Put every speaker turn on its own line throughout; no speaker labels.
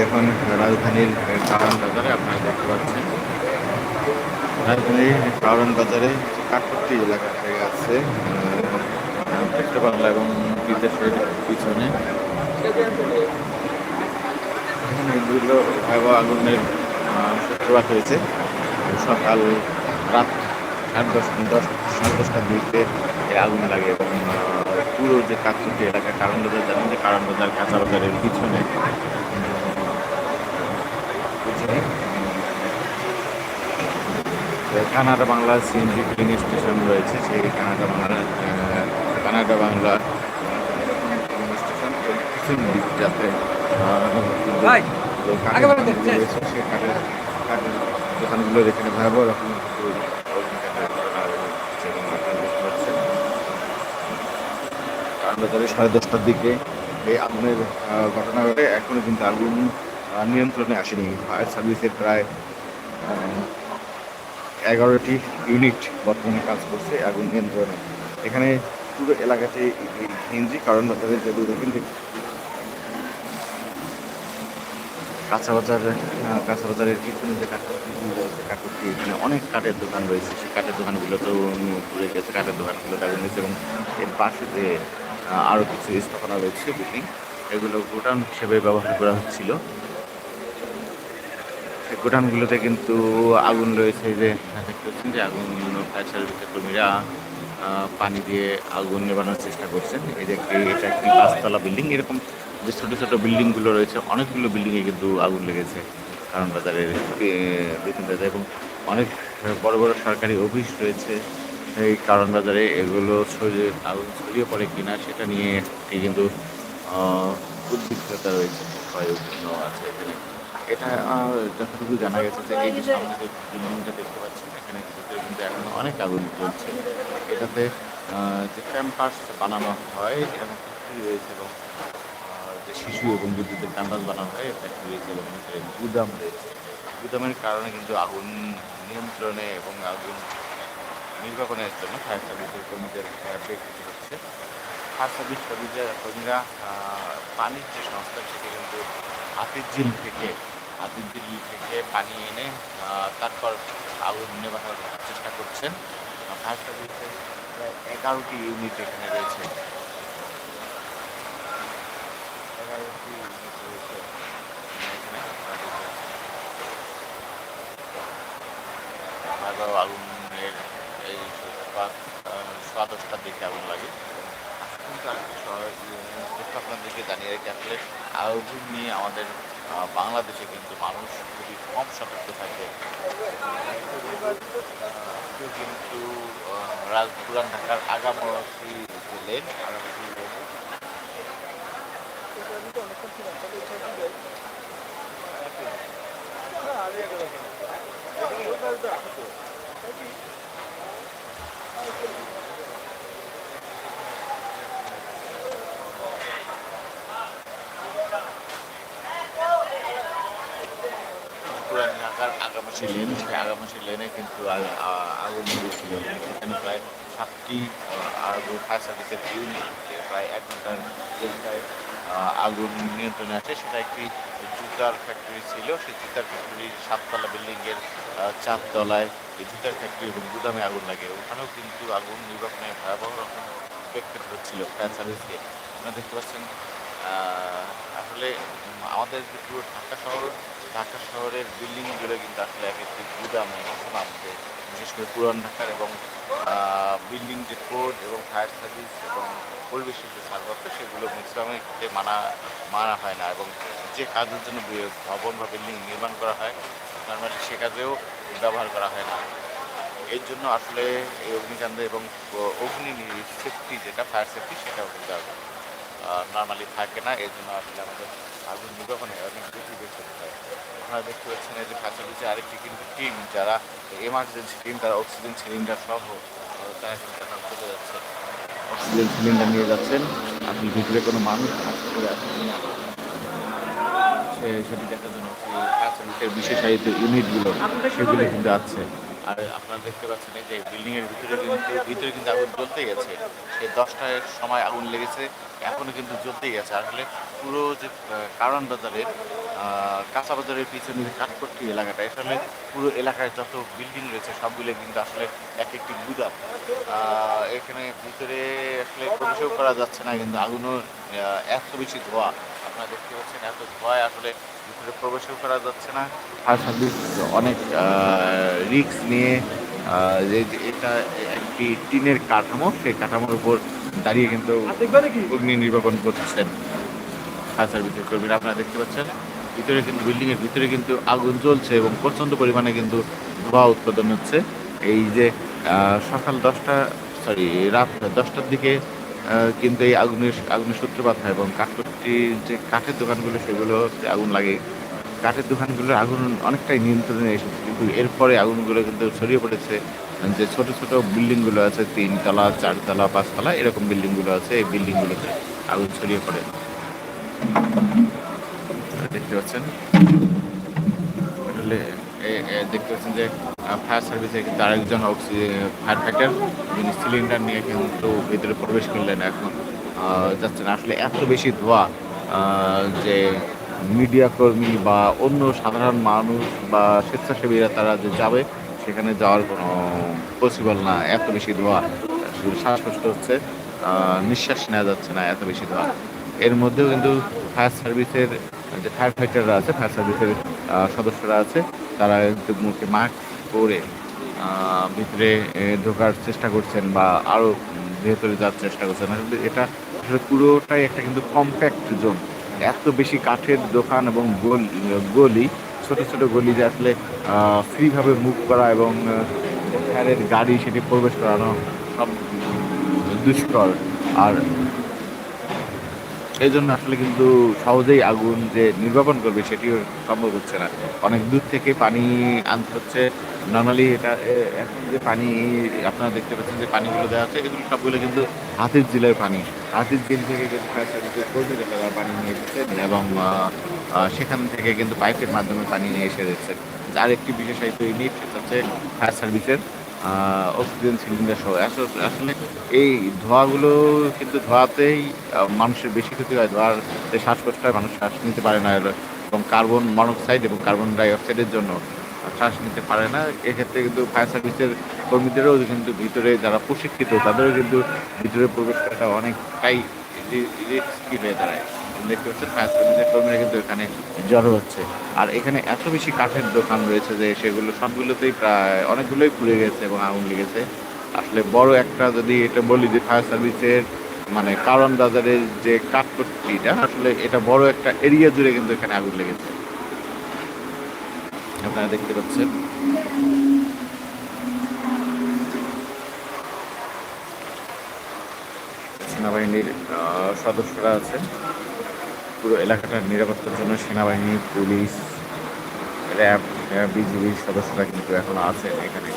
এখন রাজধানীর কারণ বাজারে আপনারা দেখতে পাচ্ছেন। রাজধানীর কারণ বাজারে কাঠপট্টি এলাকা থেকে আছে বাংলা এবং বিদেশের পিছনে। দুটো ভয়াবহ আগুনের সূত্রপাত হয়েছে। সকাল রাত সাড়ে দশ দশ, সাড়ে দশটার দিকে আগুন লাগে এবং পুরো যে কাঠপট্টি এলাকা, কারণ বাজার, জানেন যে কারণ বাজার, কাঁচা বাজারের পিছনে। পিছনে Canada Bangla CNG filling station রয়েছে সেই Canada Bangla Canada Bangla station দোকানগুলো এখানে ভয়াবহ রকম সাড়ে দশটার দিকে এই আগুনের ঘটনা ঘটে এখনও কিন্তু আগুন নিয়ন্ত্রণে আসেনি। ফায়ার সার্ভিসের প্রায় এগারোটি ইউনিট বর্তমানে কাজ করছে আগুন নিয়ন্ত্রণে। এখানে পুরো এলাকাতে হিন্দি কারণ বাজারে যে দেখেন কাঁচা বাজার কাঁচা বাজারের পিছনে যে কাঠপট্টি এখানে অনেক কাঠের দোকান রয়েছে। সেই কাঠের দোকানগুলোতেও পুড়ে গেছে, কাঠের দোকানগুলো আগুন হয়েছে এবং এর পাশে যে আরও কিছু স্থাপনা রয়েছে বিল্ডিং এগুলো গোডাউন হিসেবে ব্যবহার করা হচ্ছিল। গোডাউনগুলোতে কিন্তু আগুন রয়েছে যে, দেখতে পাচ্ছেন যে আগুন ফায়ার সার্ভিসের কর্মীরা পানি দিয়ে আগুন নেবানোর চেষ্টা করছেন। এই যে এটা একটি পাঁচতলা বিল্ডিং। এরকম যে ছোটো ছোটো বিল্ডিংগুলো রয়েছে, অনেকগুলো বিল্ডিংয়ে কিন্তু আগুন লেগেছে কারণ বাজারের বিভিন্ন এবং অনেক বড় বড় সরকারি অফিস রয়েছে। এই কারণ বাজারে এগুলো ছড়িয়ে, আগুন ছড়িয়ে পড়ে কিনা সেটা নিয়ে একটি কিন্তু উদ্বিগ্নতা রয়েছে। ভয়পূর্ণ আছে এখানে। এটা যতটুকু জানা গেছে যে এই যে সামনে যে বিল্ডিংটা দেখতে পাচ্ছেন, এখানে ভিতরে কিন্তু এখন অনেক আগুন জ্বলছে। এটাতে যে ক্যাম্পাস বানানো হয় এরকম ফ্যাক্টরি রয়েছে এবং যে শিশু এবং বিদ্যুতের ক্যাম্পাস বানানো হয় ফ্যাক্টরি রয়েছে এবং গুদাম রয়েছে। গুদামের কারণে কিন্তু আগুন নিয়ন্ত্রণে এবং আগুন নির্বাপনের জন্য ফায়ার সার্ভিসের কর্মীদের বেগ হচ্ছে। ফায়ার সার্ভিস কর্মীরা কর্মীরা পানির যে সংস্থা সেটা কিন্তু হাতির ঝিল থেকে হাতির দিল্লি থেকে পানি এনে তারপর আগুন নেভানোর চেষ্টা করছেন। ফায়ার সার্ভিসের প্রায় এগারোটি ইউনিট এখানে রয়েছে। এগারোটি ইউনিট রয়েছে। এখানে আগুনের এই সোয়া দিকে আগুন লাগে। কিন্তু আপনাদেরকে জানিয়ে রাখি আসলে, আগুন নিয়ে আমাদের বাংলাদেশে কিন্তু মানুষ খুবই কম সতর্ক থাকে। কিন্তু আহ, রাজ পুরান ঢাকার আগামসি যে লেন আগামসি লেনে পুরান ঢাকার আগামাসি লেন সেই আগামাসি লেনে কিন্তু আগুন লেগেছিল সেখানে প্রায় সাতটি আগুন ফায়ার সার্ভিসের ইউনিট প্রায় এক ঘণ্টার আগুন নিয়ন্ত্রণে আছে। সেটা একটি জুতার ফ্যাক্টরি ছিল। সেই জুতার ফ্যাক্টরির সাততলা বিল্ডিংয়ের চারতলায় এই জুতার ফ্যাক্টরি এবং গুদামে আগুন লাগে। ওখানেও কিন্তু আগুন নির্বাপনে ভয়াবহ রকম এফেক্টেড হচ্ছিল ফায়ার সার্ভিসকে আপনারা দেখতে পাচ্ছেন আসলে আমাদের পুরো ঢাকা শহর ঢাকা শহরের বিল্ডিংগুলো কিন্তু আসলে এক একটি গুদামে আমাদের বিশেষ করে পুরান ঢাকার এবং বিল্ডিং যে কোড এবং ফায়ার সার্ভিস এবং পরিবেশের যে ছাড়পত্র, সেগুলো ম্যাক্সিমামের ক্ষেত্রে মানা মানা হয় না এবং যে কাজের জন্য ভবন বা বিল্ডিং নির্মাণ করা হয় নর্মালি সে কাজেও ব্যবহার করা হয় না। এর জন্য আসলে এই অগ্নিকাণ্ডে এবং অগ্নি সেফটি যেটা ফায়ার সেফটি সেটাও কিন্তু নর্মালি থাকে না। এর জন্য আসলে আমাদের আগুন নির্বাপনে অনেক বেশি করতে হয় আপনারা দেখতে পাচ্ছেন এই যে সার্ভিসের আরেকটি কিন্তু টিম যারা এমার্জেন্সি টিম তারা অক্সিজেন সিলিন্ডার সহ তারা কিন্তু চলে যাচ্ছে। অক্সিজেন সিলিন্ডার নিয়ে যাচ্ছেন। আপনি ভিতরে কোনো মানুষ করে সে- সেটি দেখার জন্য ফায়ার বিশেষায়িত ইউনিটগুলো সেগুলো কিন্তু আছে। আর আপনারা দেখতে পাচ্ছেন এই যে বিল্ডিং এর ভিতরে কিন্তু ভিতরে কিন্তু আগুন জ্বলতে গেছে সেই দশটার সময় আগুন লেগেছে, এখনও কিন্তু জ্বলতেই গেছে আসলে পুরো যে কারণ বাজারের কাঁচা বাজারের পিছনে যে কাঠপট্টি এলাকাটা আসলে পুরো এলাকায় যত বিল্ডিং রয়েছে সবগুলো কিন্তু আসলে এক একটি গুদাম এখানে ভিতরে আসলে প্রবেশও করা যাচ্ছে না কিন্তু আগুনও এত বেশি ধোয়া। আপনারা দেখতে পাচ্ছেন এত ধোঁয়ায় আসলে ভিতরে প্রবেশও করা যাচ্ছে না। ফায়ার সার্ভিস অনেক রিস্ক নিয়ে যে যে এটা একটি টিনের কাঠামো সেই কাঠামোর উপর দাঁড়িয়ে কিন্তু অগ্নি নির্বাপন করছেন। ফায়ার সার্ভিসের কর্মীরা আপনারা দেখতে পাচ্ছেন। ভিতরে কিন্তু বিল্ডিংয়ের ভিতরে কিন্তু আগুন জ্বলছে এবং প্রচণ্ড পরিমাণে কিন্তু ধোঁয়া উৎপাদন হচ্ছে। এই যে সকাল দশটা সরি রাত দশটার দিকে কিন্তু এই আগুনের আগুনের সূত্রপাত হয় এবং কাঠপট্টির যে কাঠের দোকানগুলো, সেগুলো হচ্ছে আগুন লাগে। কাঠের দোকানগুলোর আগুন অনেকটাই নিয়ন্ত্রণে এসেছে, কিন্তু এরপরে আগুনগুলো কিন্তু ছড়িয়ে পড়েছে। যে ছোট ছোট বিল্ডিংগুলো আছে, তিনতলা, চারতলা, পাঁচতলা, এরকম বিল্ডিংগুলো আছে, এই বিল্ডিংগুলোতে আগুন ছড়িয়ে পড়ে। দেখতে পাচ্ছেন? দেখতে পাচ্ছেন যে ফায়ার সার্ভিসে কিন্তু আরেকজন ফায়ার ফাইটার যিনি সিলিন্ডার নিয়ে কিন্তু ভিতরে প্রবেশ করলেন এখন। যাচ্ছেন। আসলে এত বেশি ধোঁয়া যে মিডিয়া কর্মী বা অন্য সাধারণ মানুষ বা স্বেচ্ছাসেবীরা তারা যে যাবে, সেখানে যাওয়ার কোনো পসিবল না। এত বেশি ধোঁয়া। শ্বাসকষ্ট হচ্ছে নিঃশ্বাস নেওয়া যাচ্ছে না, এত বেশি ধোঁয়া। এর মধ্যেও কিন্তু ফায়ার সার্ভিসের যে ফায়ার ফাইটাররা আছে ফায়ার সার্ভিসের সদস্যরা আছে, তারা কিন্তু মুখে মাস্ক পরে ভিতরে ঢোকার চেষ্টা করছেন বা আরও ভেতরে যাওয়ার চেষ্টা করছেন। আসলে এটা আসলে পুরোটাই একটা কিন্তু কম্প্যাক্ট জোন এত বেশি কাঠের দোকান এবং গল- গলি, ছোট ছোট গলি যে আসলে ফ্রিভাবে মুভ করা এবং ফায়ারের গাড়ি সেটি প্রবেশ করানো সব দুষ্কর। আর এই জন্য আসলে কিন্তু সহজেই আগুন যে নির্বাপন করবে সেটিও সম্ভব হচ্ছে না। অনেক দূর থেকে পানি আনতে হচ্ছে। নর্মালি এটা এখন যে পানি, আপনারা দেখতে পাচ্ছেন যে পানিগুলো দেওয়া হচ্ছে এগুলো সবগুলো কিন্তু হাতির জেলের পানি। হাতির জিল থেকে কিন্তু ফায়ার পানি নিয়ে এসেছেন এবং সেখান থেকে কিন্তু পাইপের মাধ্যমে পানি নিয়ে এসে দিচ্ছেন যার একটি বিশেষায়িত ইউনিট সেটা হচ্ছে ফায়ার সার্ভিসের অক্সিজেন সিলিন্ডার সহ। আসলে এই ধোঁয়াগুলো কিন্তু ধোঁয়াতেই মানুষের বেশি ক্ষতি হয়। ধোঁয়ার যে শ্বাসকষ্ট হয়, মানুষ শ্বাস নিতে পারে না, এবং কার্বন মনোক্সাইড এবং কার্বন ডাই অক্সাইডের জন্য শ্বাস নিতে পারে না। এক্ষেত্রে কিন্তু ফায়ার সার্ভিসের কর্মীদেরও কিন্তু ভিতরে যারা প্রশিক্ষিত, তাদেরও কিন্তু ভিতরে প্রবেশ করাটা অনেকটাই রিস্কি হয়ে দাঁড়ায়। দেখতে পাচ্ছেন ফায়ার সার্ভিসের কর্মীরা কিন্তু এখানে জড়ো হচ্ছে। আর এখানে এত বেশি কাঠের দোকান রয়েছে যে সেগুলো সবগুলোতেই প্রায় অনেকগুলোই পুড়ে গেছে এবং আগুন লেগেছে। আসলে বড় একটা যদি এটা বলি যে ফায়ার সার্ভিসের মানে কারণ বাজারের যে কাঠপট্টিটা, আসলে এটা বড় একটা এরিয়া জুড়ে কিন্তু এখানে আগুন লেগেছে। আপনারা দেখতে পাচ্ছেন। সেনাবাহিনীর সদস্যরা আছেন। পুরো এলাকাটার নিরাপত্তার জন্য সেনাবাহিনী, পুলিশ, র্যাব বিজিবি সদস্যরা কিন্তু এখন আছেন এখানে।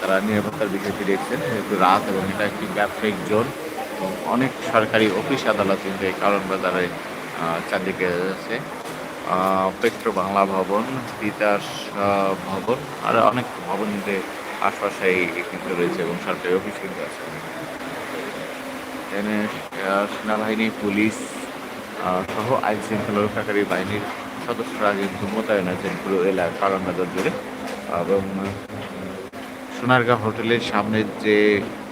তারা নিরাপত্তার বিষয়টি দেখছেন, যেহেতু রাত এবং এটা একটি ব্যবসায়িক জোন, এবং অনেক সরকারি অফিস আদালত কিন্তু এই কারণ বাজারে চারদিকে আছে। পেট্রো বাংলা ভবন, তিতাস ভবন, আর অনেক ভবন যে আশপাশে কিন্তু রয়েছে এবং সরকারি অফিস কিন্তু আছে। সেনাবাহিনী, পুলিশ সহ আইন শৃঙ্খলা রক্ষাকারী বাহিনীর সদস্যরা কিন্তু মোতায়েন আছেন পুরো এলাকা কারণ বাজার জুড়ে এবং সোনারগাঁ হোটেলের সামনের যে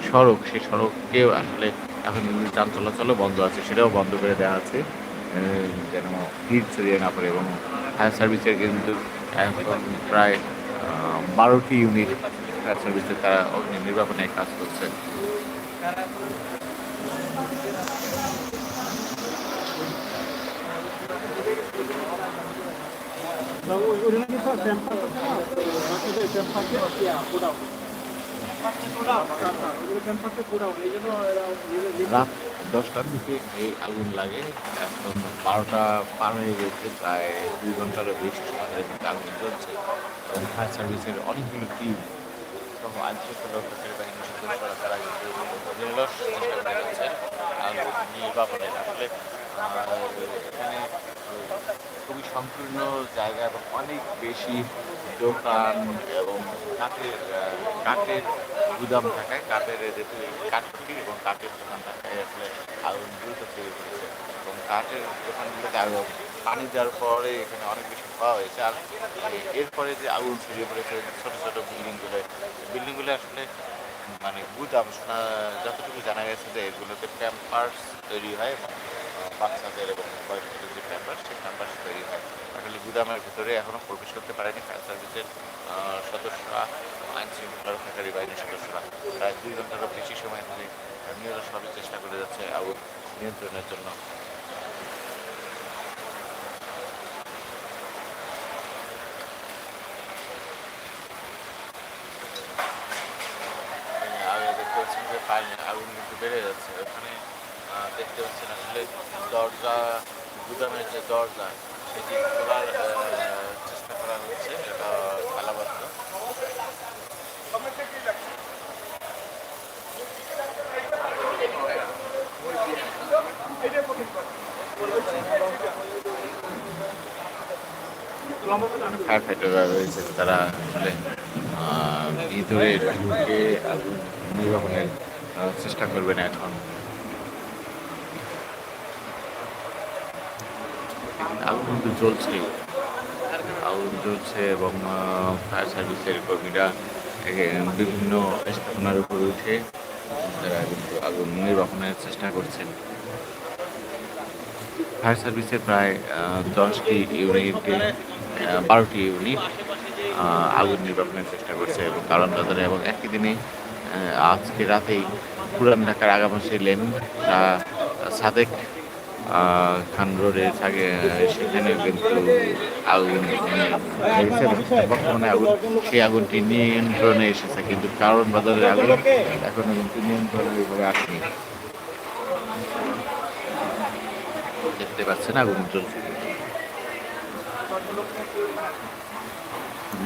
সড়ক, সেই সড়ককেও আসলে এখন যান চলাচলও বন্ধ আছে, সেটাও বন্ধ করে দেওয়া আছে। যেন ভিড় ছড়িয়ে না পড়ে এবং ফায়ার সার্ভিসের কিন্তু এখন প্রায় বারোটি ইউনিট ফায়ার সার্ভিসের তারা অগ্নি নির্বাপনে কাজ করছে। রাত দশটার দিকে এই আগুন লাগে। এখন বারোটা পার হয়ে গেছে, প্রায় দুই ঘন্টারও বেশি সময় কিন্তু আগুন এবং ফায়ার সার্ভিসের অনেকগুলো টিম সহ তারা এখানে খুবই সম্পূর্ণ জায়গা এবং অনেক বেশি দোকান এবং কাঠের কাঠের গুদাম থাকায় কাঠের যেহেতু কাঠটি এবং কাঠের দোকান থাকায় আসলে আগুন দ্রুত ছড়িয়ে পড়েছে। এবং কাঠের দোকানগুলোতে আগুন পানি দেওয়ার পরে এখানে অনেক বেশি পাওয়া হয়েছে। আর এ- এরপরে যে আগুন ছড়িয়ে পড়েছে, ছোটো ছোটো বিল্ডিংগুলো বিল্ডিংগুলো আসলে মানে গুদাম যতটুকু জানা গেছে যে এগুলোতে প্যাম্পার্স তৈরি হয় বাচ্চাদের এবং বয়স্কদের যে প্যাম্পার্স সেই প্যাম্পার্স তৈরি হয়। আসলে গুদামের ভিতরে এখনও প্রবেশ করতে পারেনি ফায়ার সার্ভিসের সদস্যরা আইন শৃঙ্খলা রক্ষাকারী বাহিনীর সদস্যরা। প্রায় দুই ঘন্টারও বেশি সময় ধরে নিরসভাবে চেষ্টা করে যাচ্ছে আগুন নিয়ন্ত্রণের জন্য। আগে দেখতে পাচ্ছেন যে আগুন কিন্তু বেড়ে যাচ্ছে। ওখানে দেখতে পাচ্ছেন আসলে দরজা গুদামের যে দরজা সেটি খোলার চেষ্টা করা হচ্ছে তালাবদ্ধ রয়েছে তারা আসলে ভিতরে ঢুকে আহ, চেষ্টা করবেন এখন। আগুন কিন্তু জ্বলছে। আগুন জ্বলছে এবং ফায়ার সার্ভিসের কর্মীরা বিভিন্ন স্থাপনার উপরে উঠে তারা কিন্তু আগুন নির্বাপনের চেষ্টা করছেন। ফায়ার সার্ভিসে প্রায় দশটি ইউনিটে বারোটি ইউনিট আগুন নির্বাপনের চেষ্টা করছে এবং কারণ বাজারে এবং একই দিনে আজকে রাতেই পুরান ঢাকার আগামাসি লেন সাদেক খান রোডে থাকে সেখানে কিন্তু আগুন বর্তমানে আগুন, সেই আগুনটি নিয়ন্ত্রণে এসেছে, কিন্তু কারণ বাজারের আগুন এখনও কিন্তু নিয়ন্ত্রণে এভাবে আসেনি। দেখতে পাচ্ছেন, আগুন জ্বলছে।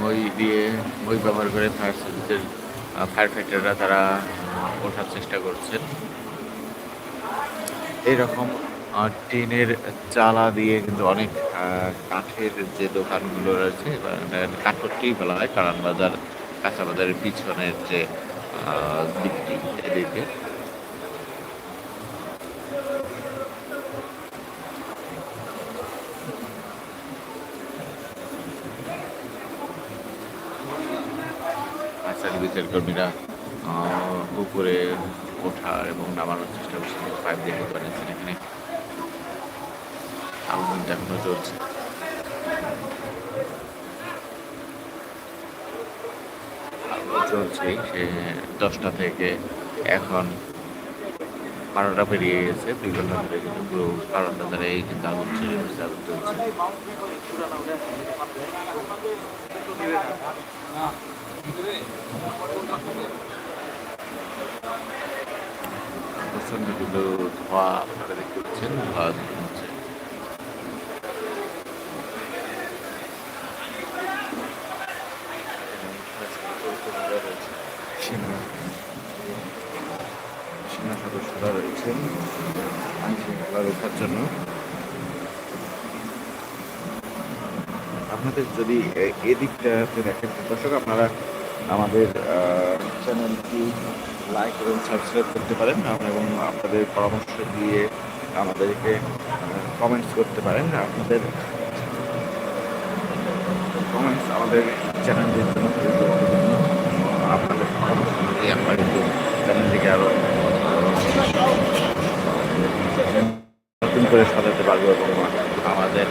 মই দিয়ে, মই ব্যবহার করে ফায়ার সার্ভিসের ফায়ার ফাইটাররা তারা ওঠার চেষ্টা করছেন। এইরকম টিনের চালা দিয়ে কিন্তু অনেক কাঠের যে দোকানগুলো রয়েছে, বা কাঠটি বলা হয় কারণ বাজার কাঁচা বাজারের পিছনের যে দিকটি এদিকে। সার্ভিসের কর্মীরা উপরে ওঠার এবং নামানোর চেষ্টা ফায়ার ব্রিগেড বানিয়েছেন এখানে আগুন কিন্তু এখনও চলছে। চলছে, সে দশটা থেকে এখন বারোটা পেরিয়ে গেছে, দুই ঘণ্টা ধরে কিন্তু পুরো বারোটা ধরে এই কিন্তু আগুন চলছে প্রচণ্ড কিন্তু ধোঁয়া আপনারা দেখতে পাচ্ছেন, ধোঁয়া হচ্ছে সেনা সদস্যরা রয়েছেন আইন শৃঙ্খলা রক্ষার জন্য আপনাদের যদি, এ- এদিকটাতে দেখেন, দর্শক, আপনারা আমাদের চ্যানেলটি লাইক এবং সাবস্ক্রাইব করতে পারেন এবং আপনাদের পরামর্শ দিয়ে আমাদেরকে কমেন্টস করতে পারেন। আপনাদের কমেন্টস আমাদের চ্যানেলের জন্য আপনাদের পরামর্শ দিয়ে আমরা কিন্তু চ্যানেলটিকে আরও নতুন করে সাজাতে পারব এবং আমাদের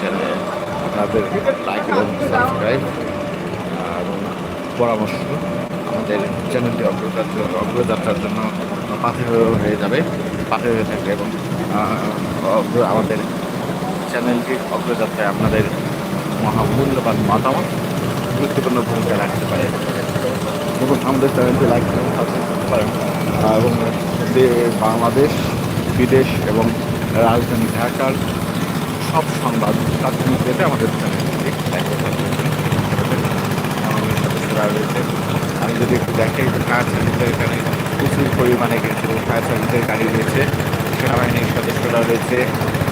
চ্যানেল আপনাদের লাইক এবং এবং পরামর্শ আমাদের চ্যানেলটি অগ্রযাত্রা অগ্রযাত্রার জন্য পাথে হয়ে যাবে পাথে হয়ে থাকবে এবং আমাদের চ্যানেলটির অগ্রযাত্রায় আপনাদের মহামূল্যবান মতামত, গুরুত্বপূর্ণ ভূমিকা রাখতে পারে। এবং আমাদের চ্যানেলটি লাইক পারেন। এবং বাংলাদেশ, বিদেশ এবং রাজধানী ঢাকার সব সংবাদ তাৎক্ষণিক পেতে আমাদের চ্যানেলটি লাইক ও করতে সদস্যরা রয়েছে আমি যদি একটু দেখাই ফায়ার সার্ভিসের এখানে প্রচুর পরিমাণে কিন্তু ফায়ার সার্ভিসের গাড়ি রয়েছে। সেনাবাহিনীর সদস্যরা রয়েছে,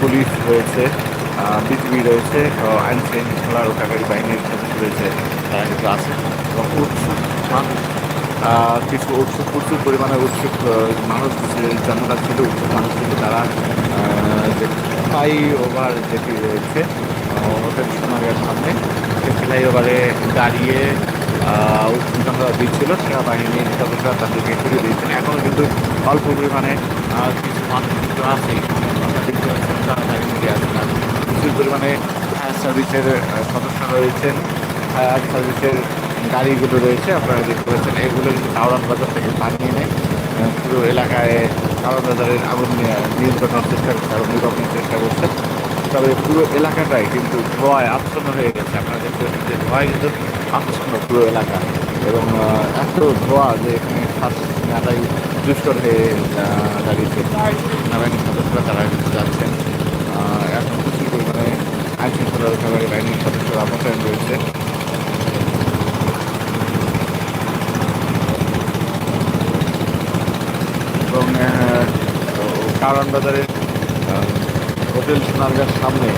পুলিশ রয়েছে বিজিবি রয়েছে আইন শৃঙ্খলা রক্ষাকারী বাহিনীর সদস্য রয়েছে, তারা কিন্তু আছে এবং উৎসুক মানুষ। কিছু উৎসুক, প্রচুর পরিমাণে উৎসুক মানুষ জনতা ছিল, উৎসুক মানুষ ছিল তারা যে ফ্লাইওভার যেটি রয়েছে ওটা সামনে, সেই ফ্লাইওভারে দাঁড়িয়ে উৎকণ্ঠা দিচ্ছিল সেনাবাহিনীর সদস্যরা তাদেরকে ঘুরে দিয়েছেন। এখনও কিন্তু অল্প পরিমাণে কিছু মানুষ কিন্তু আছে। তারা প্রচুর পরিমাণে ফায়ার সার্ভিসের সদস্য রয়েছেন। ফায়ার সার্ভিসের গাড়িগুলো রয়েছে, আপনারা দেখতে পাচ্ছেন। এগুলো কিন্তু কাউরান বাজার থেকে পানি এনে পুরো এলাকায় কাউরান বাজারের আগুন নিয়ে- নিয়ন্ত্রণের চেষ্টা করছে আগুন নির্বাপনের চেষ্টা করছে। তবে পুরো এলাকাটাই কিন্তু ভয়, আচ্ছন্ন হয়ে গেছে। আপনারা দেখতে পাচ্ছেন যে ধোঁয়ায় কিন্তু আচ্ছন্ন পুরো এলাকা এবং এত ধোঁয়া যে এখানে শ্বাস নেওয়াটাই দুষ্কর হয়ে দাঁড়িয়েছে। সেনাবাহিনীর সদস্যরা তারা যাচ্ছেন। এখন প্রচুর পরিমাণে আইন শৃঙ্খলা রক্ষাকারী বাহিনীর সদস্যরা মোতায়েন রয়েছে। এবং কারণ বাজারের হোটেল সোনারগাঁর সামনে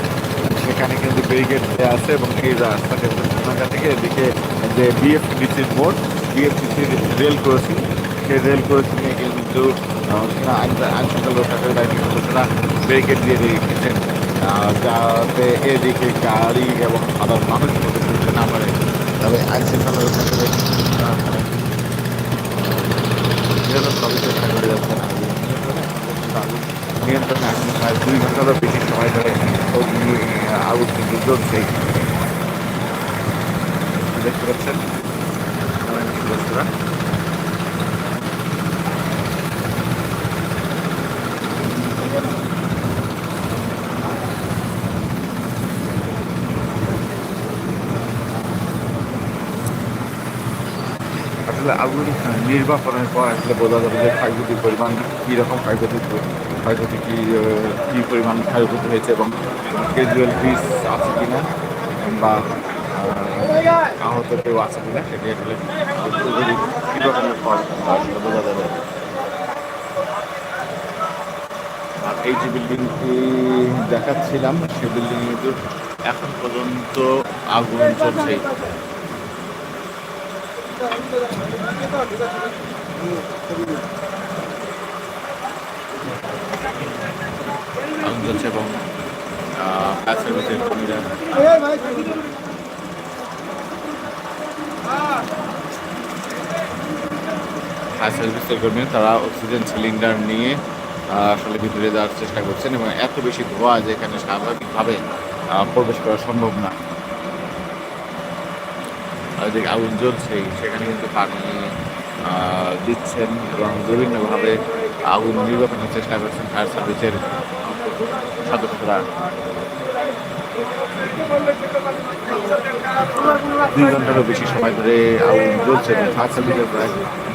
সেখানে কিন্তু ব্যারিকেড দেওয়া আছে এবং এই রাস্তাটি হোটেল সোনারগাঁ থেকে এদিকে যে বিএফডিসির মোড় বিএফডিসির রেল ক্রসিং সেই রেল ক্রসিংয়ে কিন্তু আহ, সেনা আইন আইন শৃঙ্খলা রক্ষাকারী বাহিনীর সদস্যরা ব্যারিকেড দিয়ে রেখেছেন। আহ, যাতে এদিকে গাড়ি এবং সাধারণ মানুষ মধ্যে ঢুকতে না পারে। তবে আইন শৃঙ্খলা রক্ষাকারী বাহিনীর সদস্যরা নিরন্তরভাবে চেষ্টা করে যাচ্ছেন আগুন নিয়ন্ত্রণে এখন প্রায় দুই ঘন্টারও বেশি সময় ধরে অগ্নি আগুন কিন্তু জ্বলছেই দেখতে পাচ্ছেন? সেনাবাহিনীর আসলে আগুন আহ, নির্বাপনের পর আসলে বোঝা যাবে যে ক্ষয়ক্ষতির পরিমাণ কীরকম ক্ষয়ক্ষতি ক্ষয়ক্ষতি কী কী পরিমাণ ক্ষয়ক্ষতি হয়েছে এবং ক্যাজুয়াল পিস আছে কিনা বা আহ, আহত কেউ আছে কিনা সেটি আসলে আর এই যে বিল্ডিংটি দেখাচ্ছিলাম সেই বিল্ডিং কিন্তু এখন পর্যন্ত আগুন চলছে। আগুন জ্বলছে এবং কর্মীরা ফায়ার সার্ভিসের কর্মীরা, তারা অক্সিজেন সিলিন্ডার নিয়ে আসলে ভিতরে যাওয়ার চেষ্টা করছেন এবং এত বেশি ধোঁয়া যে এখানে স্বাভাবিকভাবে প্রবেশ করা সম্ভব না। যে আগুন জ্বলছে, সেখানে কিন্তু পানি দিচ্ছেন এবং বিভিন্নভাবে আগুন নির্বাপনের চেষ্টা করছেন ফায়ার সার্ভিসের সদস্যরা দুই ঘন্টারও বেশি সময় ধরে আগুন জ্বলছে এবং প্রায়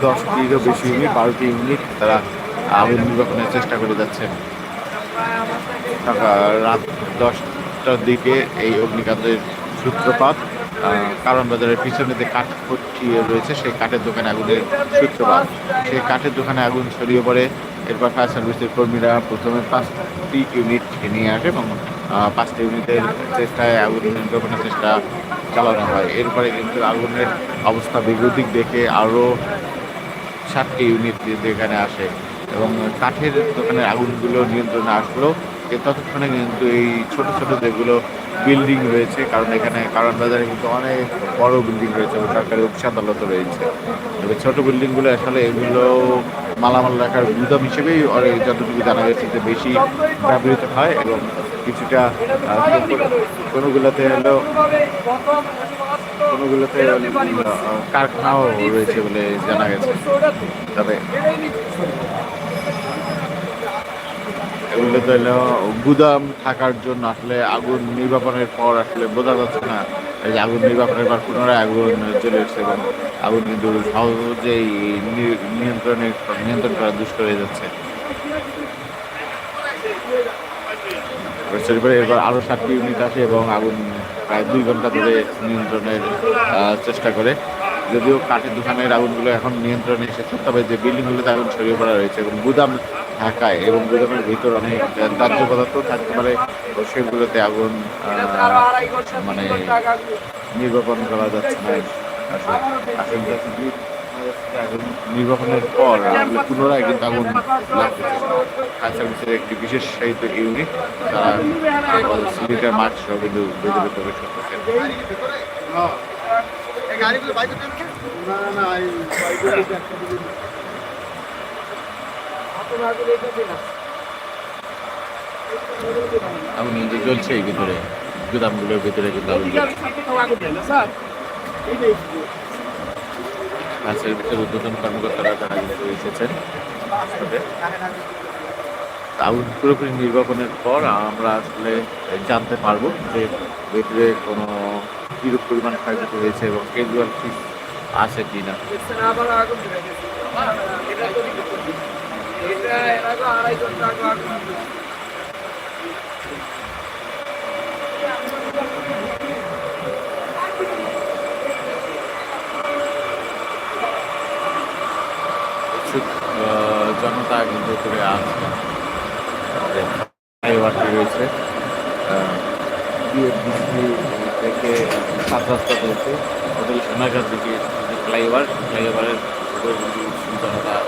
দশটিরও বেশি ইউনিট, বারোটি ইউনিট তারা আগুন নির্বাপনের চেষ্টা করে সকাল রাত দশটার দিকে এই অগ্নিকাণ্ডের সূত্রপাত কারণ বাজারের পিছনে যে কাঠ রয়েছে, সেই কাঠের দোকানে আগুনের সূত্রপাত। সেই কাঠের দোকানে আগুন ছড়িয়ে পড়ে এরপর ফায়ার সার্ভিসের কর্মীরা প্রথমে পাঁচটি ইউনিট নিয়ে আসে এবং পাঁচটি ইউনিটের চেষ্টায় আগুন নিয়ন্ত্রণের চেষ্টা চালানো হয়। এরপরে কিন্তু আগুনের অবস্থা বিগতিক দেখে আরও সাতটি ইউনিট এখানে আসে এবং কাঠের দোকানের আগুনগুলো নিয়ন্ত্রণে আসলো। এ ততক্ষণে কিন্তু এই ছোট ছোট যেগুলো বিল্ডিং রয়েছে, কারণ এখানে কারণ বাজারে কিন্তু অনেক বড় বিল্ডিং রয়েছে এবং সরকারি উচ্চ আদালত রয়েছে। তবে ছোট বিল্ডিংগুলো আসলে এগুলো মালামাল রাখার গুদাম হিসেবেই যতটুকু জানা গেছে যে বেশি ব্যবহৃত হয় এবং কিছুটা কোনোগুলোতে হলো, কোনোগুলোতে কারখানাও রয়েছে বলে জানা গেছে। তবে এগুলো তো হলো গুদাম থাকার জন্য আসলে আগুন নির্বাপনের পর আসলে বোঝা যাচ্ছে না। এই যে আগুন নির্বাপনের পর পুনরায় আগুন চলে এসছে এবং আগুন কিন্তু সহজেই নি- নিয়ন্ত্রণে করা দুষ্কর হয়ে যাচ্ছে। এবার আরও সাতটি ইউনিট আসে এবং আগুন প্রায় দুই ঘণ্টা ধরে নিয়ন্ত্রণের চেষ্টা করে। যদিও কাঠের দোকানের আগুনগুলো এখন নিয়ন্ত্রণে এসেছে, তবে যে বিল্ডিংগুলোতে আগুন ছড়িয়ে পড়া রয়েছে এবং গুদাম ঢাকায় এবং গুদামের ভিতর অনেক দাহ্য পদার্থ থাকতে পারে। সেগুলোতে আগুন মানে নির্বাপন করা যাচ্ছে না। নির্বাপনের পর পুনরায় কিন্তু আগুন ফায়ার সার্ভিসের একটি বিশেষ সাহিত্য ইউনিট, তারা সিলিন্ডার মাঠ সহ কিন্তু প্রবেশ আগুন জ্বলছে এই ভিতরে, গুদামগুলোর ভিতরে কিন্তু ফায়ার সার্ভিসের উদ্বোধন কর্মকর্তারা তারা কিন্তু এসেছেন। আগুন পুরোপুরি নির্বাপনের পর আমরা আসলে জানতে পারব যে ভেতরে কোনো কিরূপ পরিমাণ ক্ষয়ক্ষতি হয়েছে এবং কেজুয়াল ফিস আছে কি না জনতা কিন্তু করে ফ্লাইওভারটি রয়েছে বিএফডিসি থেকে সাত রাস্তা রয়েছে হোটেল সোনাঘাট দিকে ফ্লাইওভার ফ্লাইওভারের জনতা আসছে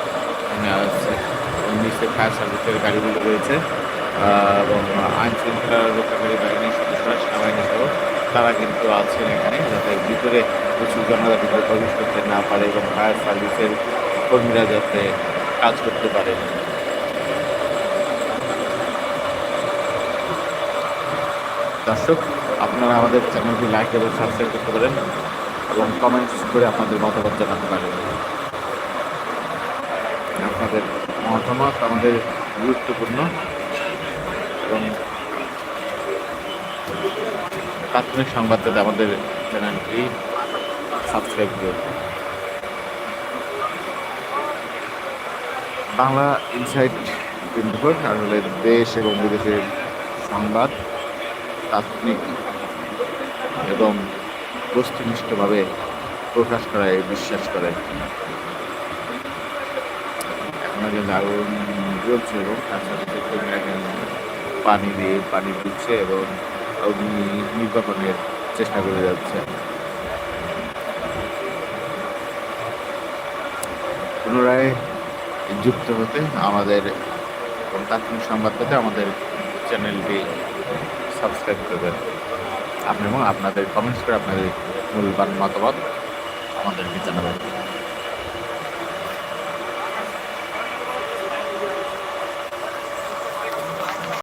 নিচে ফায়ার সার্ভিসের গাড়িগুলো রয়েছে। এবং আইন শৃঙ্খলা রক্ষাকারী বাহিনীর সদস্যরা সেনাবাহিনী তারা কিন্তু আছেন এখানে, যাতে ভিতরে প্রচুর জনতা ভিতরে প্রবেশ করতে না পারে এবং ফায়ার সার্ভিসের কর্মীরা যাতে কাজ করতে পারে। দর্শক, আপনারা আমাদের চ্যানেলটি লাইক এবং সাবস্ক্রাইব করতে পারেন এবং কমেন্টস করে আপনাদের মতামত জানাতে পারেন আপনাদের মতামত আমাদের গুরুত্বপূর্ণ এবং তাৎক্ষণিক সংবাদ পেতে আমাদের চ্যানেলটি সাবস্ক্রাইব করুন। বাংলা ইনসাইট টোয়েন্টি আসলে দেশ এবং বিদেশের সংবাদ তাৎক্ষণিক এবং বস্তুনিষ্ঠভাবে প্রকাশ করায় বিশ্বাস করেন কিন্তু আগুন জ্বলছে এবং তার সাথে পানি দিয়ে পানি দিচ্ছে এবং অগ্নি নির্বাপনের চেষ্টা করে যাচ্ছে। পুনরায় যুক্ত হতে আমাদের এবং তাৎক্ষণিক সংবাদ পেতে আমাদের চ্যানেলটি সাবস্ক্রাইব করবেন। আপনি এবং আপনাদের কমেন্টস করে আপনাদের মূল্যবান মতামত আমাদেরকে জানাবেন।